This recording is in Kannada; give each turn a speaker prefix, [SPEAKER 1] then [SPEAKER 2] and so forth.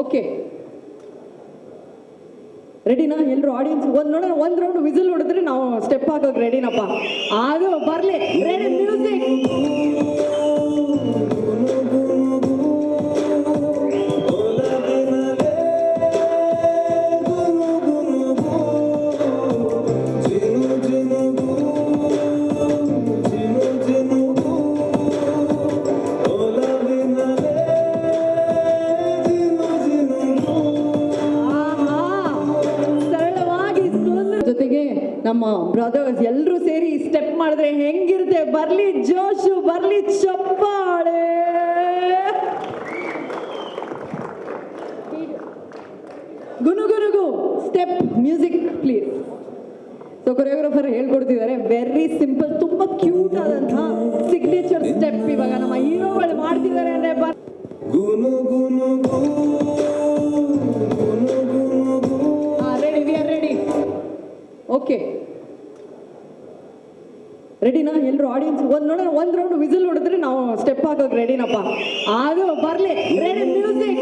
[SPEAKER 1] ಓಕೆ ರೆಡಿನಾ ಎಲ್ಲರೂ ಆಡಿಯನ್ಸ್ ಒಂದ್ ನೋಡೋಣ, ಒಂದು ರೌಂಡ್ ವಿಸಿಲ್ ಹೊಡೆದ್ರೆ ನಾವು ಸ್ಟೆಪ್ ಹಾಕೋಕ್ ರೆಡಿನಪ್ಪ ಅದು ಬರ್ಲಿ. ರೆಡಿ ಮ್ಯೂಸಿಕ್ ನಮ್ಮ ಬ್ರದರ್ಸ್ ಎಲ್ಲರೂ ಸೇರಿ ಸ್ಟೆಪ್ ಮಾಡಿದ್ರೆ ಹೆಂಗಿರುತ್ತೆ? ಬರ್ಲಿ ಜೋಶು, ಬರ್ಲಿ ಚಪ್ಪಾಳೆ. ಗುನುಗುನುಗು step music please so choreographer ಹೇಳ್ಕೊಡ್ತಿದ್ದಾರೆ very simple ತುಂಬಾ ಕ್ಯೂಟ್ ಆದಂತಹ ಸಿಗ್ನೇಚರ್ ಸ್ಟೆಪ್ ಇವಾಗ ನಮ್ಮ ಹೀರೋಗಳು ಮಾಡ್ತಿದ್ದಾರೆ ಅಂದ್ರೆ ಗುನುಗುನುಗು ಓಕೆ ರೆಡಿನಾ ಎಲ್ಲರೂ ಆಡಿಯನ್ಸ್ ಒಂದು ನೋಡೋಣ, ಒಂದು ರೌಂಡ್ ವಿಸಿಲ್ ಹೊಡೆದ್ರೆ ನಾವು ಸ್ಟೆಪ್ ಹಾಕೋಕೆ ರೆಡಿನಪ್ಪ ಅದು ಬರ್ಲಿ. Ready music